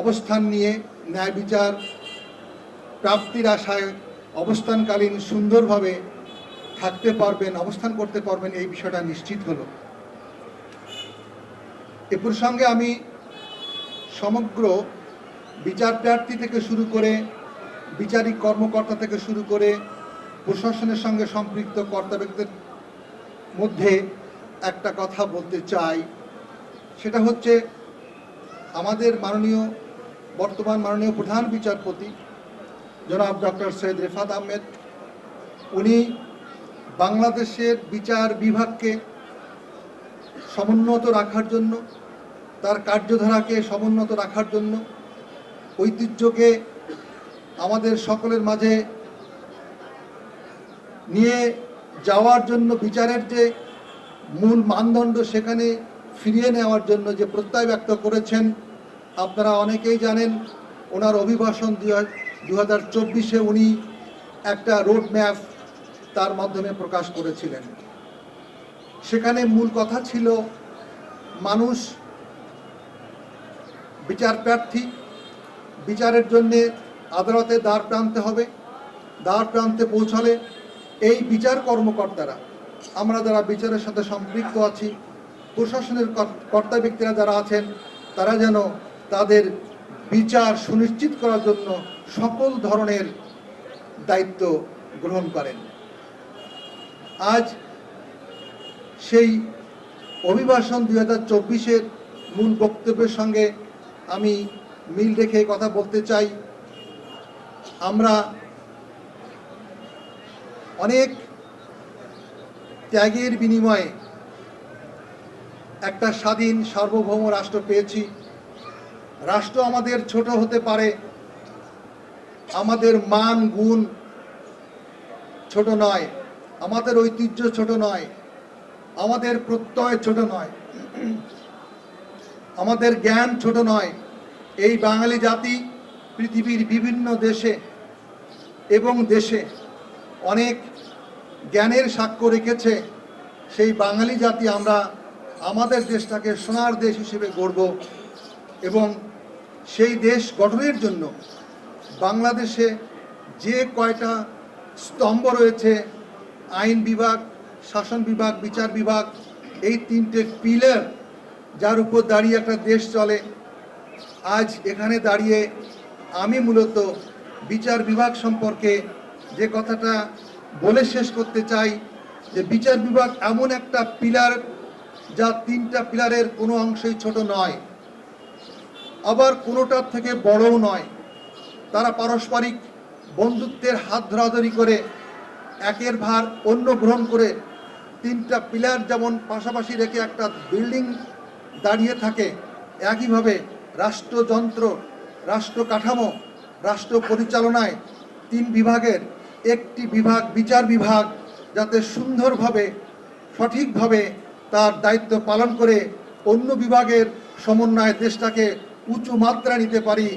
অবস্থান নিয়ে ন্যায় বিচার প্রাপ্তির আশায় অবস্থানকালীন সুন্দরভাবে থাকতে পারবেন, অবস্থান করতে পারবেন, এই বিষয়টা নিশ্চিত হলো। এ প্রসঙ্গে আমি সমগ্র বিচার প্রার্থী থেকে শুরু করে, বিচারিক কর্মকর্তা থেকে শুরু করে, প্রশাসনের সঙ্গে সম্পৃক্ত কর্তা ব্যক্তিদের মধ্যে একটা কথা বলতে চাই। সেটা হচ্ছে, আমাদের মাননীয় বর্তমান মাননীয় প্রধান বিচারপতি জনাব ডক্টর সৈয়দ রেফাত আহমেদ, উনি বাংলাদেশের বিচার বিভাগকে সমুন্নত রাখার জন্য, তার কার্যধারাকে সমুন্নত রাখার জন্য, ঐতিহ্যকে আমাদের সকলের মাঝে নিয়ে যাওয়ার জন্য, বিচারের যে মূল মানদণ্ড সেখানে ফিরিয়ে নেওয়ার জন্য যে প্রত্যয় ব্যক্ত করেছেন আপনারা অনেকেই জানেন, ওনার অভিভাষণ দু হাজার চব্বিশে উনি একটা রোড ম্যাপ তার মাধ্যমে প্রকাশ করেছিলেন। সেখানে মূল কথা ছিল, মানুষ বিচার প্রার্থী, বিচারের জন্যে আদালতে দ্বার প্রান্তে হবে, দ্বার প্রান্তে পৌঁছালে এই বিচার কর্মকর্তারা, আমরা যারা বিচারের সাথে সম্পৃক্ত আছি, প্রশাসনের কর- কর্তা ব্যক্তিরা যারা আছেন, তারা যেন তাদের বিচার সুনিশ্চিত করার জন্য সকল ধরনের দায়িত্ব গ্রহণ করেন। আজ সেই অভিবাসন দুই হাজার চব্বিশের মূল বক্তব্যের সঙ্গে আমি মিল রেখে কথা বলতে চাই। আমরা অনেক ত্যাগের বিনিময়ে একটা স্বাধীন সার্বভৌম রাষ্ট্র পেয়েছি। রাষ্ট্র আমাদের ছোট হতে পারে, আমাদের মান, গুণ ছোট নয়, আমাদের ঐতিহ্য ছোট নয়, আমাদের প্রত্যয় ছোট নয়, আমাদের জ্ঞান ছোট নয়। এই বাঙালি জাতি পৃথিবীর বিভিন্ন দেশে এবং দেশে অনেক জ্ঞানের সাক্ষ্য রেখেছে। সেই বাঙালি জাতি আমরা আমাদের দেশটাকে সোনার দেশ হিসেবে গড়ব এবং সেই দেশ গঠনের জন্য বাংলাদেশে যে কয়টা স্তম্ভ রয়েছে, আইন বিভাগ, শাসন বিভাগ, বিচার বিভাগ, এই তিনটে পিলার যার উপর দাঁড়িয়ে একটা দেশ চলে। আজ এখানে দাঁড়িয়ে আমি মূলত বিচার বিভাগ সম্পর্কে যে কথাটা বলে শেষ করতে চাই, যে বিচার বিভাগ এমন একটা পিলার যা তিনটা পিলারের কোনো অংশই ছোট নয়। আবার কোনোটার থেকে বড়ও নয়। তারা পারস্পরিক বন্ধুত্বের হাত ধরাধরি করে একের ভার অন্য গ্রহণ করে তিনটা পিলার যেমন পাশাপাশি রেখে একটা বিল্ডিং দাঁড়িয়ে থাকে, একইভাবে রাষ্ট্রযন্ত্র, রাষ্ট্র কাঠামো, রাষ্ট্র পরিচালনায় তিন বিভাগের একটি বিভাগ, বিচার বিভাগ, যাতে সুন্দরভাবে, সঠিকভাবে তার দায়িত্ব পালন করে অন্য বিভাগের সমন্বয়ে দেশটাকে উঁচু মাত্রা নিতে পারি।